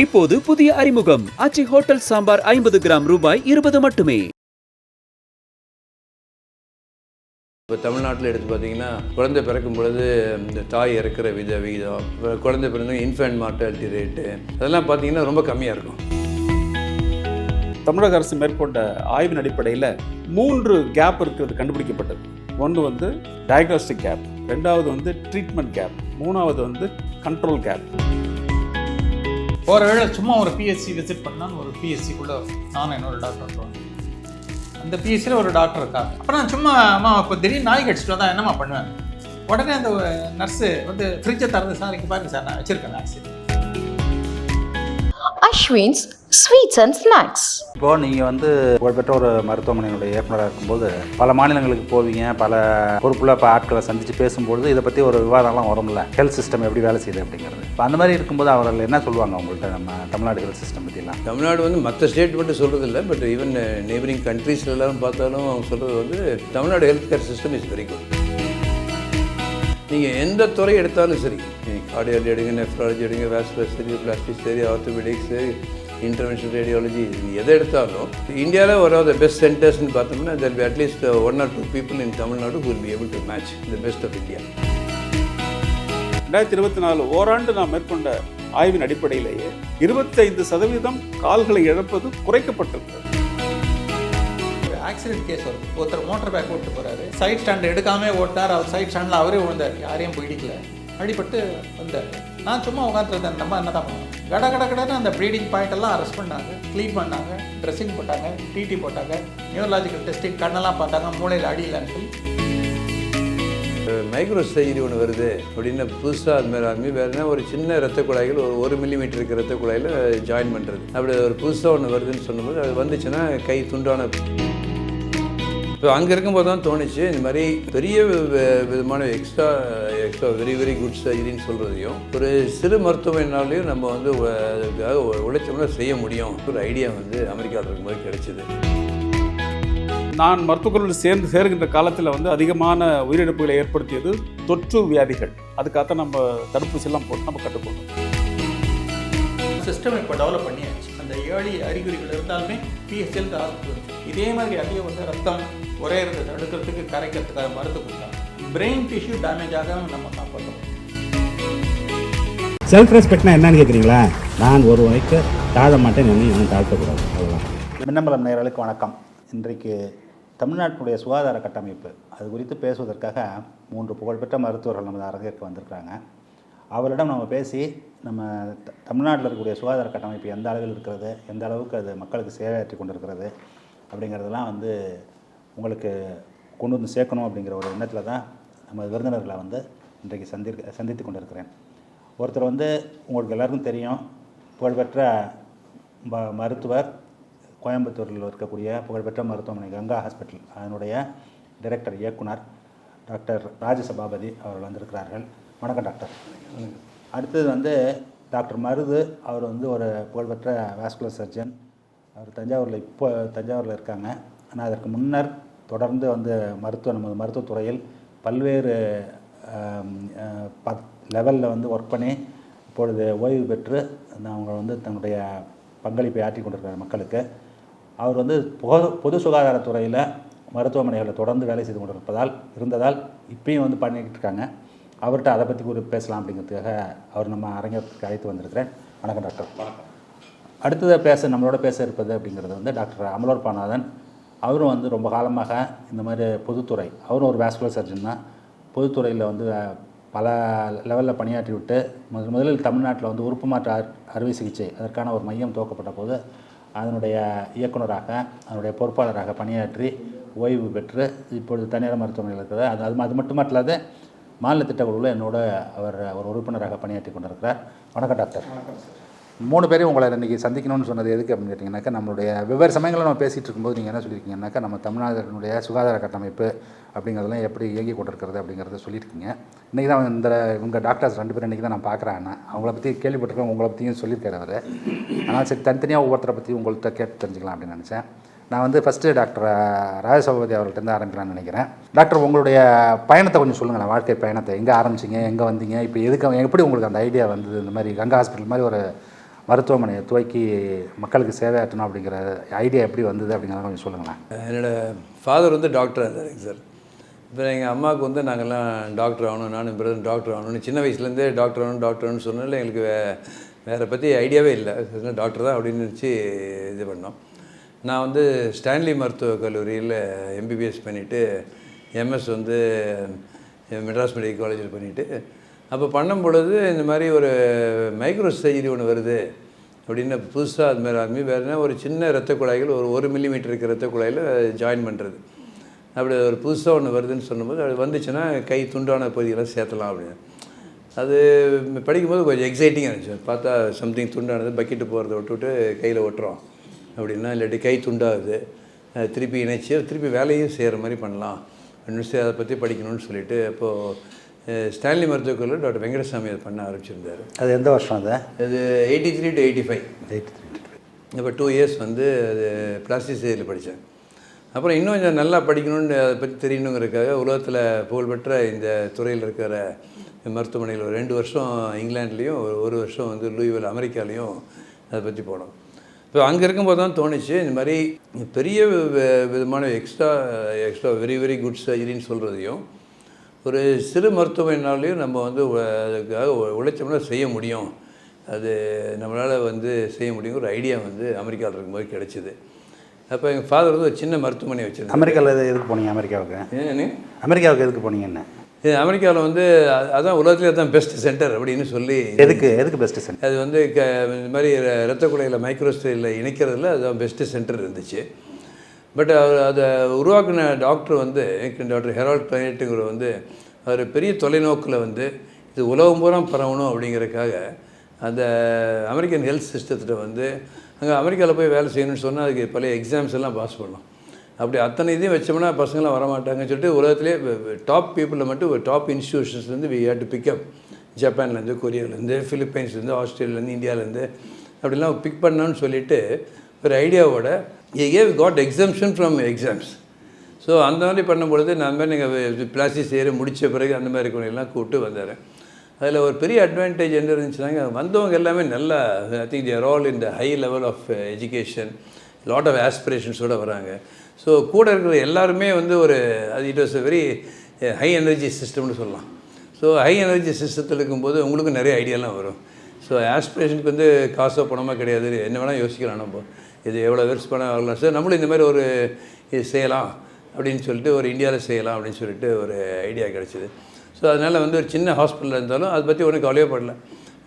இப்போது புதிய அறிமுகம். ஆச்சி ஹோட்டல் சாம்பார் ஐம்பது கிராம் ரூபாய் இருபது மட்டுமே. இப்போ தமிழ்நாட்டில் எடுத்து பார்த்தீங்கன்னா குழந்தை பிறக்கும் பொழுது இந்த தாய் இறக்குற வித விகிதம் இப்ப குழந்தை பிறந்த இன்ஃபேன்ட் மார்ட்டாலிட்டி ரேட்டு அதெல்லாம் பார்த்தீங்கன்னா ரொம்ப கம்மியாக இருக்கும். தமிழக அரசு மேற்கொண்ட ஆய்வின் அடிப்படையில் மூன்று கேப் இருக்கிறது கண்டுபிடிக்கப்பட்டது. ஒன்று வந்து டயக்னாஸ்டிக் கேப் ரெண்டாவது வந்து ட்ரீட்மெண்ட் கேப் மூணாவது வந்து கண்ட்ரோல் கேப் போகிற வேளை சும்மா ஒரு பிஎஸ்சி விசிட் பண்ணான்னு ஒரு பிஎஸ்சிக்குள்ளே நானும் என்னோட டாக்டர் போவேன் அந்த பிஎஸ்சியில் ஒரு டாக்டர் இருக்காங்க அப்போ நான் சும்மா அம்மா இப்போ திடீர்னு நாய் கடிச்சிட்டு வந்தா என்னம்மா பண்ணுவேன்? உடனே அந்த நர்ஸு வந்து ஃப்ரிட்ஜை திறந்து சார் இங்கே பாருங்க சார் நான் வச்சுருக்கேன் vaccine Ashwin's Sweets and Snacks. இப்போ நீங்கள் வந்து புகழ்பெற்ற ஒரு மருத்துவமனையினுடைய இயக்குனராக இருக்கும்போது பல மாநிலங்களுக்கு போவீங்க பல பொறுப்புள்ள இப்போ ஆட்களை சந்தித்து பேசும்பொழுது இதை பற்றி ஒரு விவாதம்லாம் வரும்ல. ஹெல்த் சிஸ்டம் எப்படி வேலை செய்யுது அப்படிங்கிறது. இப்போ அந்த மாதிரி இருக்கும்போது அவர்கள் என்ன சொல்லுவாங்க உங்கள்கிட்ட நம்ம தமிழ்நாடு ஹெல்த் சிஸ்டம் பற்றிலாம் தமிழ்நாடு வந்து மற்ற ஸ்டேட் மட்டும் சொல்கிறது இல்லை பட் ஈவன் நெய்பரிங் கண்ட்ரீஸ்ல எல்லாரும் பார்த்தாலும் அவங்க சொல்கிறது வந்து Tamil Nadu health care system is very good நீங்கள் எந்த துறை எடுத்தாலும் சரி கார்டியாலஜி எடுங்க நெஃப்ராலஜி எடுங்க வேஸ்குலர் சரி பிளாஸ்டிக் சரி ஆர்த்தோபெடிக்ஸ் சரி இன்டர்வென்ஷனல் ரேடியாலஜி எதை எடுத்தாலும் இந்தியாவில் ஒரு ஆஃப் த பெஸ்ட் சென்டர்ஸ்னு பார்த்தோம்னா there be at least one or two people in Tamil Nadu will be able to match the best of India ரெண்டாயிரத்தி இருபத்தி நாலு ஓராண்டு நாம் மேற்கொண்ட ஆய்வின் அடிப்படையிலேயே இருபத்தைந்து சதவீதம் கால்களை இழப்பது குறைக்கப்பட்டிருக்கிறது. ஆக்சிடென்ட் கேஸ் வரும். ஒருத்தர் மோட்டர் பேக் ஓட்டு போகிறாரு சைட் ஸ்டாண்ட் எடுக்காமே ஓட்டார் அவர் சைட் ஸ்டாண்டில் அவரே விழுந்தார். யாரையும் போய் இடிக்கல அடிபட்டு வந்தேன் நான் சும்மா உட்காந்துருந்தேன் நம்ம என்ன தான் பண்ணுவோம் கட கட கடன்னு அந்த ப்ளீடிங் பாயிண்ட் எல்லாம் அரெஸ்ட் பண்ணாங்க. க்ளீன் பண்ணாங்க. ட்ரெஸ்ஸிங் போட்டாங்க. டிடி போட்டாங்க. நியூரலாஜிக்கல் டெஸ்டிங் கண்ணெல்லாம் பார்த்தாங்க. மூளையில் அடியிலன்னு சொல்லி. மைக்ரோ சர்ஜரி ஒன்று வருது. அப்படின்னு புதுசாக அது மாதிரி ஆரம்பி வேறு என்ன ஒரு சின்ன ரத்த குழாய்கள் ஒரு ஒரு மில்லிமீட்டர் இருக்கிற ரத்த குழாயில் ஜாயின் பண்ணுறது அப்படி ஒரு புதுசாக ஒன்று வருதுன்னு சொன்னபோது அது வந்துச்சுன்னா கை துண்டான இப்போ அங்கே இருக்கும்போது தான் தோணுச்சு இந்த மாதிரி பெரிய விதமான extra extra very very good சர்ஜரின்னு சொல்கிறதையும் ஒரு சிறு மருத்துவமனைனாலையும் நம்ம வந்து அதுக்காக உழைச்சோம்னா செய்ய முடியும். ஒரு ஐடியா வந்து அமெரிக்காவில் இருக்கும்போது கிடைச்சிது. நான் மருத்துவக் கல்லூரியில் சேர்ந்து சேர்கின்ற காலத்தில் வந்து அதிகமான உயிரிழப்புகளை ஏற்படுத்தியது தொற்று வியாதிகள். அதுக்காக நம்ம தடுப்பூசி எல்லாம் போட்டு நம்ம கட்டுக்கொண்டோம் சிஸ்டம் இப்போ டெவலப் பண்ணியாச்சு. அந்த ஏழி அறிகுறிகள் இருந்தாலுமே பிஎஸ்எல் ஹாஸ்பிட்டல் இதே மாதிரி அதிகம் வந்து ரத்தம் உரையிறதை தடுக்கிறதுக்கு கரைக்கிறதுக்காக மருந்து கொடுத்தாங்க. பிரெயின் டிஷ்யூ டேமேஜ் ஆகாம நம்ம காப்பாற்றணும். செல்ஃப் ரெஸ்பெக்ட்னா என்னன்னு கேட்குறீங்களா நான் ஒரு வரைக்கு தாழ மாட்டேன் இன்னும் தாழ்த்தக்கூடாது அவ்வளோதான் மின்னம்பலம் நேயர்களுக்கு வணக்கம். இன்றைக்கு தமிழ்நாட்டினுடைய சுகாதார கட்டமைப்பு அது குறித்து பேசுவதற்காக மூன்று புகழ்பெற்ற மருத்துவர்கள் நமது அரங்கிற்கு வந்திருக்கிறாங்க. அவரிடம் நம்ம பேசி நம்ம த- தமிழ்நாட்டில் இருக்கக்கூடிய சுகாதார கட்டமைப்பு எந்த அளவில் இருக்கிறது எந்த அளவுக்கு அது மக்களுக்கு சேவையாற்றி கொண்டிருக்கிறது அப்படிங்கிறதெல்லாம் வந்து உங்களுக்கு கொண்டு வந்து சேர்க்கணும் அப்படிங்கிற ஒரு எண்ணத்தில் தான் நம்ம விருந்தினர்களை வந்து இன்றைக்கு சந்தி சந்தித்து கொண்டிருக்கிறேன். ஒருத்தர் வந்து உங்களுக்கு எல்லாருக்கும் தெரியும் புகழ்பெற்ற ம மருத்துவர் கோயம்புத்தூரில் இருக்கக்கூடிய புகழ்பெற்ற மருத்துவமனை கங்கா ஹாஸ்பிட்டல் அதனுடைய டைரக்டர் இயக்குனர் டாக்டர் ராஜசபாபதி அவர்கள் வந்திருக்கிறார்கள். வணக்கம் டாக்டர். அடுத்தது வந்து டாக்டர் மருது அவர் வந்து ஒரு புகழ்பெற்ற வாஸ்குலர் சர்ஜன். அவர் தஞ்சாவூரில் இப்போ தஞ்சாவூரில் இருக்காங்க. ஆனால் அதற்கு முன்னர் தொடர்ந்து வந்து மருத்துவ நமது மருத்துவத்துறையில் பல்வேறு லெவலில் வந்து ஒர்க் பண்ணி இப்பொழுது ஓய்வு பெற்று அவங்க வந்து தன்னுடைய பங்களிப்பை ஆற்றி கொண்டிருக்கிறார் மக்களுக்கு. அவர் வந்து பொது பொது சுகாதாரத்துறையில் மருத்துவமனைகளில் தொடர்ந்து வேலை செய்து கொண்டிருப்பதால் இருந்ததால் இப்பயும் வந்து பண்ணிக்கிட்டு இருக்காங்க. அவர்கிட்ட அதை பற்றி ஒரு பேசலாம் அப்படிங்கிறதுக்காக அவர் நம்ம அரங்கத்துக்கு அழைத்து வந்திருக்கிறேன். வணக்கம் டாக்டர். வணக்கம். அடுத்ததாக பேச நம்மளோட பேச இருப்பது அப்படிங்கிறது வந்து டாக்டர் அமலோர் பாநாதன் அவரும் வந்து ரொம்ப காலமாக இந்த மாதிரி பொதுத்துறை அவரும் ஒரு வேஸ்குலர் சர்ஜன் தான். பொதுத்துறையில் வந்து பல லெவலில் பணியாற்றி விட்டு முதல் முதலில் தமிழ்நாட்டில் வந்து உறுப்பு மாற்று அறு- அறுவை சிகிச்சை அதற்கான ஒரு மையம் துவக்கப்பட்ட போது அதனுடைய இயக்குனராக அதனுடைய பொறுப்பாளராக பணியாற்றி ஓய்வு பெற்று இப்பொழுது தனியார் மருத்துவமனையில் இருக்கிறது அது அது அது மட்டும் மட்டுமல்லாது மாநில திட்டக்குழுவில் என்னோட அவர் ஒரு உறுப்பினராக பணியாற்றி கொண்டிருக்கிறார். வணக்கம் டாக்டர். மூணு பேரையும் உங்களை இன்றைக்கி சந்திக்கணும்னு சொன்னது எதுக்கு அப்படின்னு கேட்டிங்கனாக்கா நம்மளுடைய வெவ்வேறு சமயங்களில் நம்ம பேசிகிட்டு இருக்கும்போது நீங்கள் என்ன சொல்லியிருக்கீங்கன்னாக்கா நம்ம தமிழ்நாட்டினுடைய சுகாதார கட்டமைப்பு அப்படிங்கிறதெல்லாம் எப்படி இயங்கி கொண்டிருக்கிறது அப்படிங்கிறத சொல்லியிருக்கீங்க. இன்றைக்கி தான் இந்த இவங்க டாக்டர்ஸ் ரெண்டு பேரும் இன்றைக்கி தான் நான் பார்க்குறேன் நான் அவங்கள பற்றி கேள்விப்பட்டிருக்கேன் உங்களை பற்றியும் சொல்லியிருக்காரு அவர். ஆனால் சரி தனித்தனியாக ஒவ்வொருத்தரை பற்றி உங்கள்கிட்ட கேட்டு தெரிஞ்சுக்கலாம் அப்படின்னு நினச்சேன். நான் வந்து ஃபஸ்ட்டு டாக்டர் ராஜசபாபதி அவர்கள்ட்ட ஆரம்பிக்கலாம்னு நினைக்கிறேன். டாக்டர் உங்களுடைய பயணத்தை கொஞ்சம் சொல்லுங்களேன் வாழ்க்கை பயணத்தை. எங்கே ஆரம்பிச்சிங்க எங்கே வந்தீங்க இப்போ எதுக்கு எப்படி உங்களுக்கு அந்த ஐடியா வந்தது? இந்த மாதிரி கங்கா ஹாஸ்பிட்டல் மாதிரி ஒரு மருத்துவமனையை துவக்கி மக்களுக்கு சேவையாற்றணும் அப்படிங்கிற ஐடியா எப்படி வந்தது அப்படிங்கிறத கொஞ்சம் சொல்லுங்களேன். என்னோடய ஃபாதர் வந்து டாக்டராக இருந்தாருங்க சார் இப்போ எங்கள் அம்மாவுக்கு வந்து நாங்கள்லாம் டாக்டர் ஆகணும் நானும் பிரதர் டாக்டர் ஆகணும்னு சின்ன வயசுலேருந்தே டாக்டர் ஆகணும் டாக்டர் ஆகணும்னு சொன்னதில் எங்களுக்கு வே வேறு பற்றி ஐடியாவே இல்லை. டாக்டர் தான் அப்படின்னு நினச்சி இது பண்ணோம். நான் வந்து ஸ்டான்லி மருத்துவக் கல்லூரியில் எம்பிபிஎஸ் பண்ணிவிட்டு எம்எஸ் வந்து மெட்ராஸ் மெடிக்கல் காலேஜில் பண்ணிவிட்டு அப்போ பண்ணும் பொழுது இந்த மாதிரி ஒரு மைக்ரோ சர்ஜரி ஒன்று வருது. அப்படின்னு புதுசாக அது மாதிரி ஆரம்பி வேறு ஒரு சின்ன ரத்த குழாய்கள் ஒரு ஒரு மில்லிமீட்டர் இருக்கிற ரத்த குழாயில் ஜாயின் பண்ணுறது அப்படி ஒரு புதுசாக ஒன்று வருதுன்னு சொல்லும்போது அது வந்துச்சுன்னா கை துண்டான பகுதியெல்லாம் சேர்த்தலாம் அப்படின்னு. அது படிக்கும்போது கொஞ்சம் எக்ஸைட்டிங்காக இருந்துச்சு. பார்த்தா சம்திங் துண்டானது பக்கெட்டு போகிறத விட்டுவிட்டு கையில் ஒட்டுறோம் அப்படின்னா இல்லாட்டி கை துண்டாகுது. திருப்பி இணைச்சி திருப்பி வேலையும் செய்கிற மாதிரி பண்ணலாம். அப்படின்னு சொல்லி அதை பற்றி படிக்கணும்னு சொல்லிட்டு அப்போது ஸ்டான்லி மருத்துவக் கல்லூரியில் டாக்டர் வெங்கடசாமி அதை பண்ண ஆரம்பிச்சிருந்தார். அது எந்த வருஷம் அது? அது eighty three to eighty five eight இப்போ டூ இயர்ஸ் வந்து அது பிளாஸ்டிக் சர்ஜரியில் படித்தேன் அப்புறம் இன்னும் கொஞ்சம் நல்லா படிக்கணும்னு அதை பற்றி தெரியணுங்கிறதுக்காக உலகத்தில் புகழ்பெற்ற இந்த துறையில் இருக்கிற மருத்துவமனையில் ஒரு ரெண்டு வருஷம் இங்கிலாந்துலேயும் ஒரு ஒரு வருஷம் வந்து லூயிவல் அமெரிக்காலேயும் அதை பற்றி போனோம். இப்போ அங்கே இருக்கும்போது தான் தோணுச்சு இந்த மாதிரி பெரிய விதமான extra extra very very good சர்ஜரின்னு சொல்கிறதையும் ஒரு சிறு மருத்துவமனைனாலையும் நம்ம வந்து அதுக்காக உழைச்சோம்னா செய்ய முடியும். அது நம்மளால் வந்து செய்ய முடியும் ஒரு ஐடியா வந்து அமெரிக்காவில் இருக்கும்போது கிடச்சிது. அப்போ எங்கள் ஃபாதர் வந்து ஒரு சின்ன மருத்துவமனை வச்சுருந்தாங்க அமெரிக்காவில் எதுக்கு போனீங்க அமெரிக்காவுக்கு? ஏன்னு அமெரிக்காவுக்கு எதுக்கு போனீங்க என்ன? இது அமெரிக்காவில் வந்து அதான் உலகத்துலேயே தான் பெஸ்ட் சென்டர் அப்படின்னு சொல்லி எதுக்கு எதுக்கு பெஸ்ட்டு சென்டர் அது வந்து க இந்த மாதிரி ரத்த குழையில் மைக்ரோஸ்டேலில் இணைக்கிறதுல அதுதான் பெஸ்ட்டு சென்டர் இருந்துச்சு. பட் அவர் uh, அதை உருவாக்கின டாக்டர் வந்து டாக்டர் ஹெரால்ட் பிளைனட்டுங்கிற வந்து அவர் பெரிய தொலைநோக்கில் வந்து இது உலகம் பூரா பரவணும் அப்படிங்கிறதுக்காக அந்த அமெரிக்கன் ஹெல்த் சிஸ்டத்தில் வந்து அங்கே அமெரிக்காவில் போய் வேலை செய்யணும்னு சொன்னால் அதுக்கு பழைய எக்ஸாம்ஸ் எல்லாம் பாஸ் பண்ணலாம். அப்படி அத்தனை இதையும் வச்சோம்னா பசங்களாம் வரமாட்டாங்கன்னு சொல்லிட்டு உலகத்திலே டாப் பீப்புளில் மட்டும் ஒரு top இன்ஸ்டியூஷன்ஸ்லேருந்து we had to pick up ஜப்பான்லேருந்து கொரியாவிலேருந்து ஃபிலிப்பைன்ஸ்லேருந்து ஆஸ்திரேலியாலேருந்து இந்தியாவிலேருந்து அப்படிலாம் பிக் பண்ணோன்னு சொல்லிட்டு ஒரு ஐடியாவோட a a got exemption from exams so அந்த மாதிரி பண்ணும்பொழுது நான் மாதிரி நீங்கள் பிளாஸ்டிக் செய்கிற முடித்த பிறகு அந்த மாதிரி எல்லாம் கூப்பிட்டு வந்தார். அதில் ஒரு பெரிய அட்வான்டேஜ் என்ன இருந்துச்சுனாங்க வந்தவங்க எல்லாமே நல்லா I think they're all in the high level of education lot of ஆஸ்பிரேஷன்ஸோடு வராங்க. ஸோ கூட இருக்கிற எல்லாருமே வந்து ஒரு அது it was a very high energy சிஸ்டம்னு சொல்லலாம். ஸோ ஹை எனர்ஜி சிஸ்டத்தில் இருக்கும்போது உங்களுக்கும் நிறைய ஐடியாலாம் வரும். ஸோ ஆஸ்பிரேஷனுக்கு வந்து காசோ பணமாக கிடையாது. என்ன வேணால் யோசிக்கலாம் நம்ம. இது எவ்வளோ ஆகலாம் சார் நம்மளும் இந்த மாதிரி ஒரு இது செய்யலாம் அப்படின்னு சொல்லிட்டு ஒரு இந்தியாவில் செய்யலாம் அப்படின்னு சொல்லிட்டு ஒரு ஐடியா கிடச்சிது. ஸோ அதனால் வந்து ஒரு சின்ன ஹாஸ்பிட்டலில் இருந்தாலும் அதை பற்றி ஒன்றும் கவலையப்படல.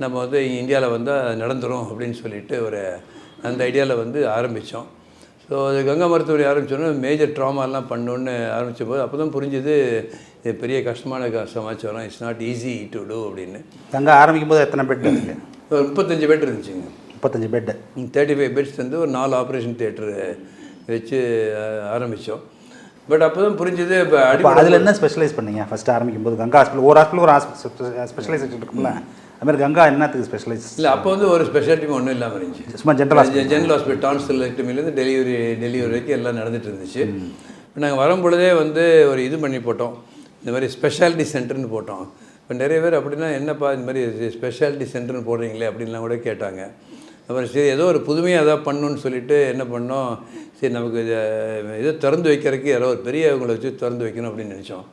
நம்ம வந்து இந்தியாவில் வந்தால் நடந்துரும் அப்படின்னு சொல்லிட்டு ஒரு அந்த ஐடியாவில் வந்து ஆரம்பித்தோம் ஸோ அது கங்கா மருத்துவரை ஆரம்பித்தோன்னே மேஜர் ட்ராமாலாம் பண்ணணுன்னு ஆரம்பித்த போது அப்போ தான் புரிஞ்சுது இது பெரிய கஷ்டமான சமாச்சாரம். It's not easy to do அப்படின்னு. அங்கே ஆரம்பிக்கும் போது எத்தனை பெட் இருக்கு? ஒரு முப்பத்தஞ்சு பெட் இருந்துச்சுங்க. முப்பத்தஞ்சு பெட்டு தேர்ட்டி ஃபைவ் பெட்ஸ் வந்து ஒரு நாலு ஆப்ரேஷன் தியேட்டரு வச்சு ஆரம்பித்தோம் பட் அப்போ தான் புரிஞ்சுது இப்போ அதில் என்ன ஸ்பெஷலைஸ் பண்ணீங்க? ஃபஸ்ட்டு ஆரம்பிக்கும் போது கங்கா ஹாஸ்பிட்டல் ஒரு ஹாஸ்பிட்டல் ஒரு ஸ்பெஷலைசேஷன் இருக்கும்ல. அது மாதிரி கங்கா என்னத்துக்கு ஸ்பெஷலைஸ் இல்லை அப்போ வந்து ஒரு ஸ்பெஷாலிட்டி ஒன்றும் இல்லாமல் இருந்துச்சு. சும்மா ஜென்ரல் ஹாஸ்பிட்டல் ஜென்ரல் ஹாஸ்பிட்டல் டான்சிலேருந்து டெலிவரி டெலிவரி வரைக்கும் எல்லாம் நடந்துட்டு இருந்துச்சு. இப்போ நாங்கள் வரும்பொழுதே வந்து ஒரு இது பண்ணி போட்டோம். இந்த மாதிரி ஸ்பெஷாலிட்டி சென்டர்னு போட்டோம். இப்போ நிறைய பேர் அப்படின்னா என்னப்பா இந்த மாதிரி ஸ்பெஷாலிட்டி சென்டர்னு போடுறீங்களே அப்படின்லாம் கூட கேட்டாங்க. அப்புறம் சரி ஏதோ ஒரு புதுமையாக எதாவது பண்ணணுன்னு சொல்லிட்டு என்ன பண்ணோம்? சரி நமக்கு இதை இதை திறந்து வைக்கிறதுக்கு யாரோ ஒரு பெரியவங்களை வச்சு திறந்து வைக்கணும் அப்படின்னு நினச்சோம்.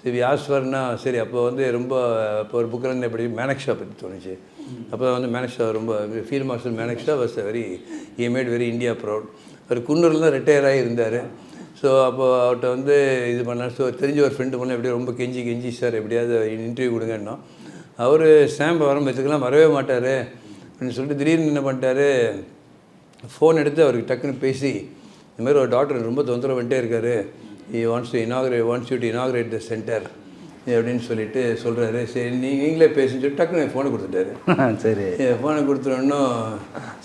சரி யாஸ்வர்னா சரி அப்போ வந்து ரொம்ப அப்போ ஒரு புக்கில் இருந்து எப்படி மேனக்ஷா பற்றி தோணுச்சு. அப்போ வந்து மேனக்ஷா ரொம்ப field marshal Manekshaw was very E made very India proud அவர் குன்னூரில் தான் ரிட்டையர் ஆகி இருந்தார். ஸோ அப்போ அவர்கிட்ட வந்து இது பண்ணார். ஸோ தெரிஞ்ச ஒரு ஃப்ரெண்டு பண்ண எப்படியோ ரொம்ப கெஞ்சி கெஞ்சி சார் எப்படியாவது இன்டர்வியூ கொடுங்கன்னா அவர் ஸ்டாம்ப் ஆரம்பிச்சதுக்கெல்லாம் வரவே மாட்டார். அப்படின்னு சொல்லிட்டு திடீர்னு என்ன பண்ணிட்டாரு? ஃபோன் எடுத்து அவருக்கு டக்குன்னு பேசி இந்த மாதிரி ஒரு டாக்டர் ரொம்ப தொந்தரவு பண்ணிட்டே இருக்காரு. He wants to inaugurate wants you to inaugurate the centre அப்படின்னு சொல்லிட்டு சொல்கிறாரு சரி நீ நீங்களே பேசுன்னு சொல்லிட்டு டக்குன்னு ஃபோனை கொடுத்துட்டாரு. சரி. ஃபோனை கொடுத்துட்டோன்னும்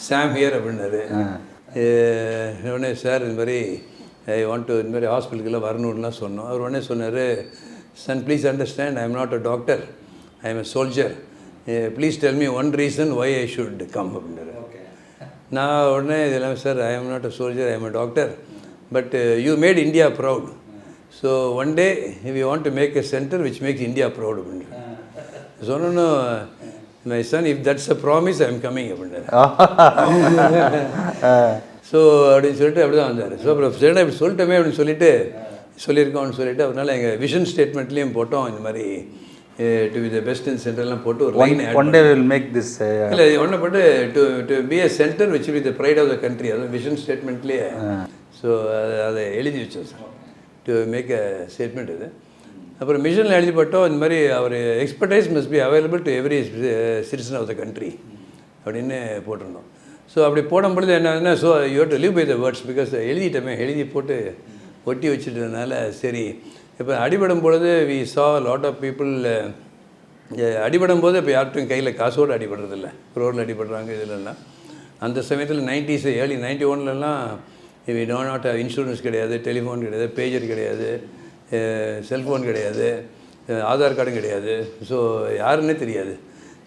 சாம் ஹியர் அப்படின்னாரு. உடனே சார் இந்த மாதிரி ஐ வாண்ட் டு இந்த மாதிரி ஹாஸ்பிட்டலுக்கெல்லாம் வரணும்லாம் சொன்னோம். அவர் உடனே சொன்னார் son please understand I am not a doctor I am a soldier please tell me one reason why I should come அப்படின்னாரு நான் உடனே இதெல்லாம் sir I am not a soldier I am a doctor but you made India proud so one day we want to make a centre which makes India proud அப்படின்னு சொன்னோன்னு my son if that's a promise I am coming அப்படின்னாரு so அப்படின்னு சொல்லிட்டு அப்படி தான் வந்தார். So அப்புறம் சரிடா இப்படி சொல்லிட்டோமே அப்படின்னு சொல்லிட்டு சொல்லியிருக்கோம்னு சொல்லிட்டு அதனால எங்கள் விஷன் ஸ்டேட்மெண்ட்லேயும் போட்டோம். இந்த மாதிரி to be the best in சென்டர்லாம் போட்டு ஒரு line one day will make this இல்லை ஒன்று போட்டு to to be a centre which be the pride of the country அதாவது விஷன் ஸ்டேட்மெண்ட்லேயே ஸோ அதை அதை எழுதி வச்சோம் sir to make a statement இது. அப்புறம் மிஷனில் எழுதி போட்டோம் இந்த மாதிரி அவர் expertise must be available to every citizen of the country அப்படின்னு போட்டிருந்தோம். ஸோ அப்படி போடும்பொழுது என்னன்னா so you to live by the words because எழுதிட்டோமே எழுதி போட்டு ஒட்டி வச்சுட்டதுனால சரி இப்போ அடிபடும் பொழுது we saw lot of people அடிபடும் போது இப்போ யார்ட்டும் கையில் காசோடு அடிபடுறதில்ல. ரோடில் அடிபடுறாங்க இதுலலாம் அந்த சமயத்தில் நைன்டிஸ் ஏர்லி நைன்டி ஒன்லலாம் வி டோ நாட் இன்சூரன்ஸ் கிடையாது டெலிஃபோன் கிடையாது பேஜர் கிடையாது செல்ஃபோன் கிடையாது ஆதார் கார்டும் கிடையாது. ஸோ யாருன்னே தெரியாது.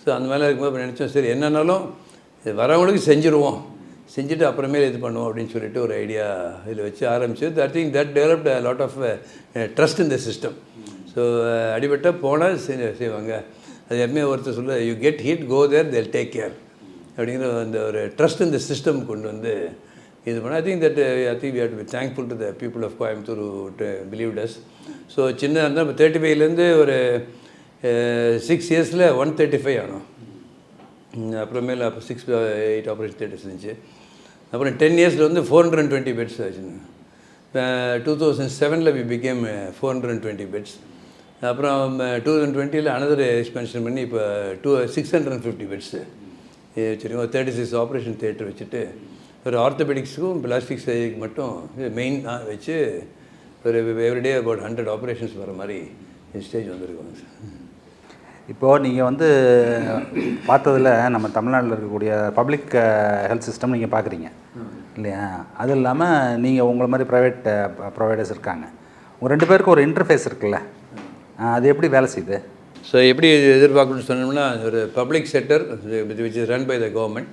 ஸோ அந்த மாதிரிலாம் இருக்கும்போது நினச்சோம் சரி என்னன்னாலும் வரவங்களுக்கு செஞ்சுருவோம். செஞ்சுட்டு அப்புறமே இது பண்ணுவோம் அப்படின்னு சொல்லிட்டு ஒரு ஐடியா இதில் வச்சு ஆரம்பிச்சு that thing that developed lot of trust இந்த சிஸ்டம் ஸோ அடிபட்டால் போனால் செய்வாங்க. அது எப்பவுமே ஒருத்தர் சொல்ல you get hit go there they'll take care அப்படிங்கிற அந்த ஒரு ட்ரஸ்ட் இந்த சிஸ்டம் கொண்டு வந்து இது பண்ண I think that I think we had be thankful to the people of Coimbatore believe does so சின்ன இருந்தால் இப்போ தேர்ட்டி ஃபைவ்லேருந்து ஒரு சிக்ஸ் இயர்ஸில் ஒன் தேர்ட்டி ஃபைவ் ஆனோம். அப்புறமேல அப்போ சிக்ஸ் எயிட் ஆப்ரேஷன் தேட்டர்ஸ் இருந்துச்சு. அப்புறம் டென் இயர்ஸில் வந்து ஃபோர் ஹண்ட்ரட் டுவெண்ட்டி பெட்ஸ் ஆச்சுங்க. டூ தௌசண்ட் செவனில் we became four hundred twenty beds அப்புறம் டூ தௌசண்ட் டுவெண்ட்டியில் அனதர் எக்ஸ்பென்ஷன் பண்ணி இப்போ two six hundred fifty beds வச்சுருக்கோம். ஒரு தேர்ட்டி சிக்ஸ் ஆப்ரேஷன் தேட்டர் வச்சுட்டு ஒரு ஆர்த்தோபெடிக்ஸுக்கும் பிளாஸ்டிக் சர்ஜரிக்கு மட்டும் மெயின் வச்சு ஒரு எவ்ரிடே அபவுட் ஹண்ட்ரட் ஆப்ரேஷன்ஸ் வர மாதிரி ஸ்டேஜ் வந்திருக்கோங்க சார் இப்போது நீங்கள் வந்து பார்த்ததுல நம்ம தமிழ்நாட்டில் இருக்கக்கூடிய பப்ளிக் ஹெல்த் சிஸ்டம் நீங்கள் பார்க்குறீங்க இல்லையா? அது இல்லாமல் நீங்கள் உங்களை மாதிரி ப்ரைவேட் ப்ரொவைடர்ஸ் இருக்காங்க. உங்கள் ரெண்டு பேருக்கும் ஒரு இன்டர்ஃபேஸ் இருக்குல்ல. அது எப்படி வேலை செய்யுது? ஸோ எப்படி எதிர்பார்க்கணும்னு சொன்னோம்னா ஒரு public sector which is run by the government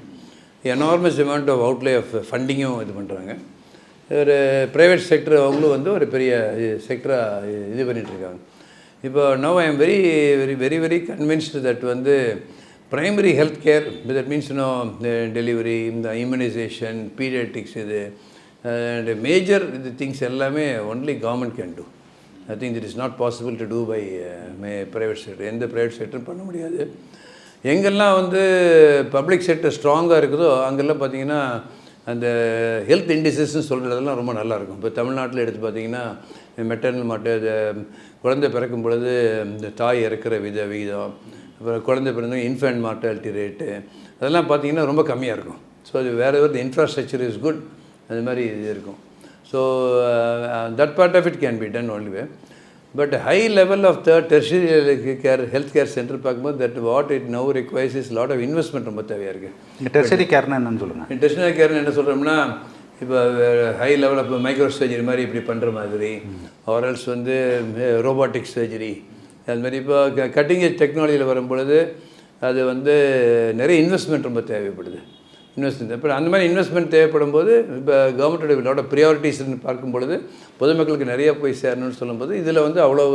enormous amount of outlay of ஃபண்டிங்கும் இது பண்ணுறாங்க ஒரு ப்ரைவேட் செக்டர் அவங்களும் வந்து ஒரு பெரிய செக்டராக இது பண்ணிகிட்ருக்காங்க இப்போ no I am very very very very convinced that வந்து primary health care that means no delivery இந்த இம்யூனைசேஷன் பீடியாட்டிக்ஸ் இது அண்ட் மேஜர் இது திங்ஸ் எல்லாமே only government can do I think it is not possible to do by may private sector எந்த private செக்டரும் பண்ண முடியாது. எங்கெல்லாம் வந்து பப்ளிக் செக்டர் ஸ்ட்ராங்காக இருக்குதோ அங்கெல்லாம் பார்த்தீங்கன்னா அந்த ஹெல்த் இண்டிசஸ்ன்னு சொல்கிறதெல்லாம் ரொம்ப நல்லாயிருக்கும் இப்போ தமிழ்நாட்டில் எடுத்து பார்த்தீங்கன்னா மெட்டர்னல் மாட்டு குழந்தை பிறக்கும் பொழுது இந்த தாய் இறக்குற வித விகிதம் அப்புறம் குழந்தை பிறந்த இன்ஃபேண்ட் மார்ட்டாலிட்டி ரேட்டு அதெல்லாம் பார்த்தீங்கன்னா ரொம்ப கம்மியாக இருக்கும். ஸோ அது வேறு எவர் இன்ஃப்ராஸ்ட்ரக்சர் இஸ் குட் அது மாதிரி இது இருக்கும். So that part of it can be done only way but high level of third tertiary care health care centre பார்க்கும்போது that what it now requires is lot of investment ரொம்ப தேவையாக இருக்குது tertiary கேர்னா என்னன்னு சொல்லுங்கள் டெஸ்டினரி கேர்னு என்ன சொல்கிறோம்னா இப்போ ஹை லெவல் இப்போ மைக்ரோ சர்ஜரி மாதிரி இப்படி பண்ணுற மாதிரி ஆரல்ஸ் வந்து eh, ரோபோட்டிக் சர்ஜரி அது மாதிரி இப்போ கட்டிங் ஏஜ் டெக்னாலஜியில் வரும்பொழுது அது வந்து நிறைய இன்வெஸ்ட்மெண்ட் ரொம்ப தேவைப்படுது. இன்வெஸ்ட்மெண்ட் இப்போ அந்த மாதிரி இன்வெஸ்ட்மெண்ட் தேவைப்படும் போது இப்போ கவர்மெண்ட்டோட லோட ப்ரியாரிட்டிஸ்ன்னு பார்க்கும் பொழுது பொதுமக்களுக்கு நிறைய போய் சேரணும்னு சொல்லும்போது இதில் வந்து அவ்வளோ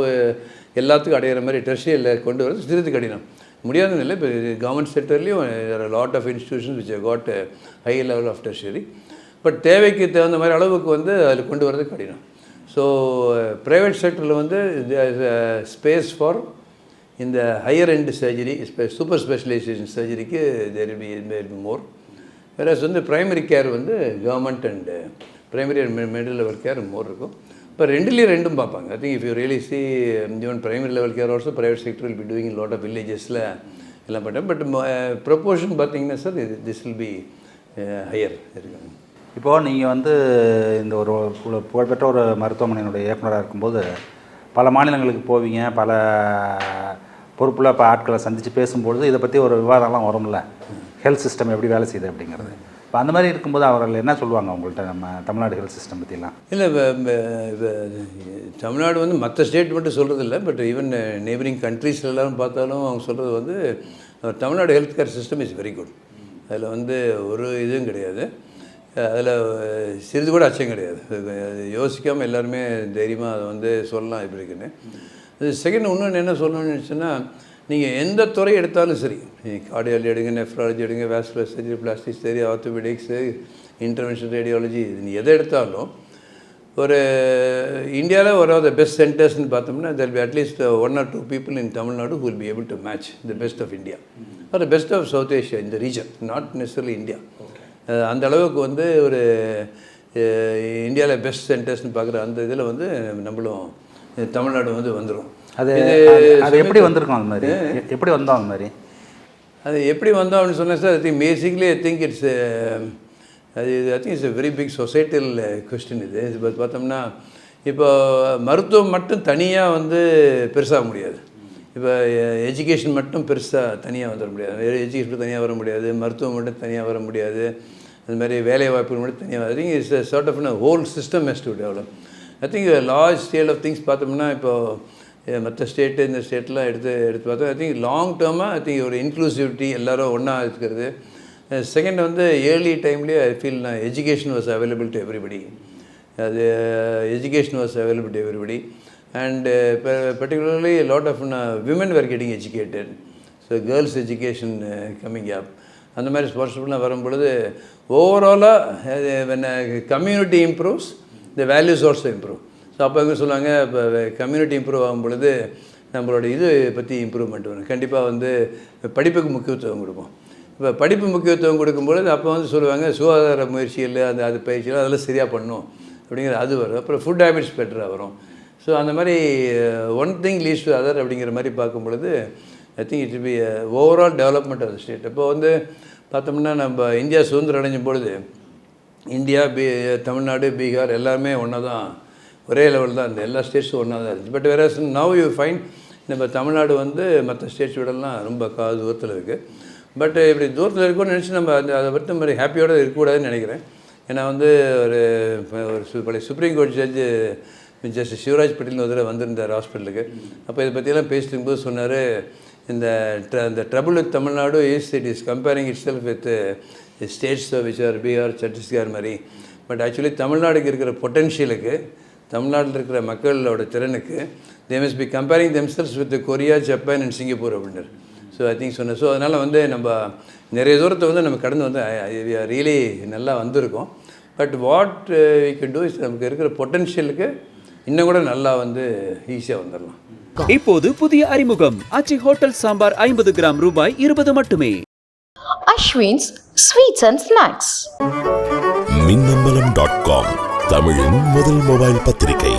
எல்லாத்துக்கும் அடையிற மாதிரி ட்ரெஷியில் கொண்டு வரது சிறிது கடினம். முடியாதுன்னு இல்லை இப்போ government செக்டர்லேயும் lot of institutions which got high level of tertiary but தேவைக்கு தகுந்த மாதிரி அளவுக்கு வந்து அதில் கொண்டு வரது கடினம். ஸோ ப்ரைவேட் செக்டரில் வந்து ஸ்பேஸ் ஃபார் இந்த higher end surgery super specialisation சர்ஜரிக்கு there be be more வேற வந்து ப்ரைமரி கேர் வந்து government and primary and middle level care more இருக்கும். இப்போ ரெண்டுலேயும் ரெண்டும் பார்ப்பாங்க. I think if you really see even primary level care also private sector will be doing lot of வில்லேஜஸில் எல்லாம் பண்ணுறேன் பட் ப்ரொப்போர்ஷன் பார்த்தீங்கன்னா சார் இது திஸ் வில் பி ஹையர் இருக்காங்க இப்போது நீங்கள் வந்து இந்த ஒரு புகழ்பெற்ற ஒரு மருத்துவமனையினுடைய இயக்குநராக இருக்கும்போது பல மாநிலங்களுக்கு போவீங்க பல பொறுப்புள்ள இப்போ ஆட்களை சந்தித்து பேசும்பொழுது இதை பற்றி ஒரு விவாதம்லாம் வரும்ல. ஹெல்த் சிஸ்டம் எப்படி வேலை செய்யுது அப்படிங்கிறது. இப்போ அந்த மாதிரி இருக்கும்போது அவர்கள் என்ன சொல்லுவாங்க அவங்கள்ட்ட நம்ம தமிழ்நாடு ஹெல்த் சிஸ்டம் பற்றிலாம் இல்லை தமிழ்நாடு வந்து மற்ற ஸ்டேட் மட்டும் சொல்கிறது இல்லை பட் ஈவன் நெய்பரிங் கண்ட்ரீஸ் எல்லாரும் பார்த்தாலும் அவங்க சொல்கிறது வந்து Tamil Nadu health care system is very good அதில் வந்து ஒரு இதுவும் கிடையாது. அதில் சிறிது கூட அச்சம் கிடையாது. அது யோசிக்காமல் எல்லாருமே தைரியமாக அதை வந்து சொல்லலாம் இப்படி இருக்குன்னு. அது செகண்ட் இன்னொன்று என்ன சொல்லணும்னு நினச்சுன்னா நீங்கள் எந்த துறை எடுத்தாலும் சரி நீங்கள் கார்டியாலஜி எடுங்க நெஃப்ராலஜி எடுங்க வேஸ்குலர் சர்ஜரி பிளாஸ்டிக் சரி ஆர்த்தோபெடிக்ஸு இன்டர்வென்ஷன் ரேடியாலஜி நீ எதை எடுத்தாலும் ஒரு இந்தியாவில் ஒரு ஆஃப் த பெஸ்ட் சென்டர்ஸ்னு பார்த்தோம்னா there be at least one or two people in Tamil Nadu who will be able to match the best of India. Or the best of South Asia in the region not அந்த அளவுக்கு வந்து ஒரு இந்தியாவில் best சென்டர்ஸ்னு பார்க்குற அந்த இதில் வந்து நம்மளும் தமிழ்நாடு வந்து வந்துடும் அது அது- எப்படி வந்திருக்கும் அந்த மாதிரி? எ- எப்படி வந்தோம் அந்த மாதிரி? அது எப்படி வந்தோம் அப்படின்னு சொன்னேன் sir. I think basically I think it's அது I think it's a very big societal question இது இது. பார்த்து பார்த்தோம்னா இப்போ மருத்துவம் மட்டும் தனியாக வந்து பெருசாக முடியாது. இப்போ எஜுகேஷன் மட்டும் பெருசாக தனியாக வந்துட முடியாது. எஜுகேஷன் தனியாக வர முடியாது. மருத்துவம் மட்டும் தனியாக வர முடியாது. அது மாதிரி வேலை வாய்ப்புகள் மட்டும் தனியாக I think it's sort of whole system has to develop I think large scale of things பார்த்தோம்னா இப்போது மற்ற ஸ்டேட்டு இந்த ஸ்டேட்லாம் எடுத்து எடுத்து பார்த்தோம் ஐ திங்க் லாங் டேர்மாக ஐ திங்க் ஒரு இன்க்ளூசிவிட்டி எல்லாரும் ஒன்றா இருக்கிறது. செகண்ட் வந்து ஏர்லி டைம்லேயே ஐ ஃபீல் நான் education was available to everybody அது education was available to everybody and particularly lot of women were getting educated so girls education coming up அந்த மாதிரி ஸ்பான்சர்லாம் வரும்பொழுது ஓவராலாக கம்யூனிட்டி இம்ப்ரூவ்ஸ் இந்த வேல்யூஸ் ஆல்சோ இம்ப்ரூவ் ஸோ அப்போ எங்கே சொல்லுவாங்க இப்போ கம்யூனிட்டி இம்ப்ரூவ் ஆகும் பொழுது நம்மளோட இது பற்றி இம்ப்ரூவ்மெண்ட் வரும். கண்டிப்பாக வந்து படிப்புக்கு முக்கியத்துவம் கொடுப்போம். இப்போ படிப்பு முக்கியத்துவம் கொடுக்கும்பொழுது அப்போ வந்து சொல்லுவாங்க சுகாதார முயற்சிகள் அந்த அது பயிற்சிகள் அதெல்லாம் சரியாக பண்ணும். அப்படிங்கிற அது வரும். அப்புறம் ஃபுட் ஹேபிட்ஸ் பெட்டராக வரும். ஸோ அந்த மாதிரி one thing leads to other அப்படிங்கிற மாதிரி பார்க்கும் பொழுது I think it be overall development of state இப்போ வந்து பார்த்தோம்னா நம்ம இந்தியா சுதந்திரம் அடைஞ்சும் பொழுது இந்தியா பீ தமிழ்நாடு பீகார் எல்லாமே ஒன்றா தான் ஒரே லெவல் தான் இந்த எல்லா ஸ்டேட்ஸும் ஒன்றா தான் இருந்துச்சு பட் வேற நவ் யூ ஃபைன் நம்ம தமிழ்நாடு வந்து மற்ற ஸ்டேட்ஸ் விடலாம் ரொம்ப கா தூரத்தில் இருக்குது பட் இப்படி தூரத்தில் இருக்கும்னு நினச்சி நம்ம அந்த அதை பற்றி மாதிரி ஹாப்பியோடு இருக்கக்கூடாதுன்னு நினைக்கிறேன். ஏன்னா வந்து ஒரு ஒரு சு- பழைய supreme court judge justice Shivaraj Patel ஒரு தடவை வந்திருந்தார் ஹாஸ்பிட்டலுக்கு அப்போ இதை பற்றியெல்லாம் பேசிட்டு போது சொன்னார் இந்த ட்ர இந்த trouble with Tamil Nadu is it is comparing it self with states which are Bihar Chhattisgarh மாதிரி பட் ஆக்சுவலி தமிழ்நாடுக்கு இருக்கிற பொட்டென்ஷியலுக்கு தமிழ்நாட்டில் இருக்கிற மக்களோட திறனுக்கு they must be comparing themselves with Korea Japan and Singapore அப்படின்றார். ஸோ ஐ திங்க் சொன்னேன் so அதனால் வந்து நம்ம நிறைய தூரத்தை வந்து நம்ம கடந்து வந்து ரியலி நல்லா வந்திருக்கோம். But what we could do is நமக்கு இருக்கிற பொட்டென்ஷியலுக்கு இன்னும் கூட நல்லா வந்து ஈஸியாக வந்துடலாம் இப்போது புதிய அறிமுகம். ஆச்சி ஹோட்டல் சாம்பார் ஐம்பது கிராம் ரூபாய் இருபது மட்டுமே. Ashwin's Sweets and Snacks. Minnambalam dot com தமிழின் முதல் மொபைல் பத்திரிகை.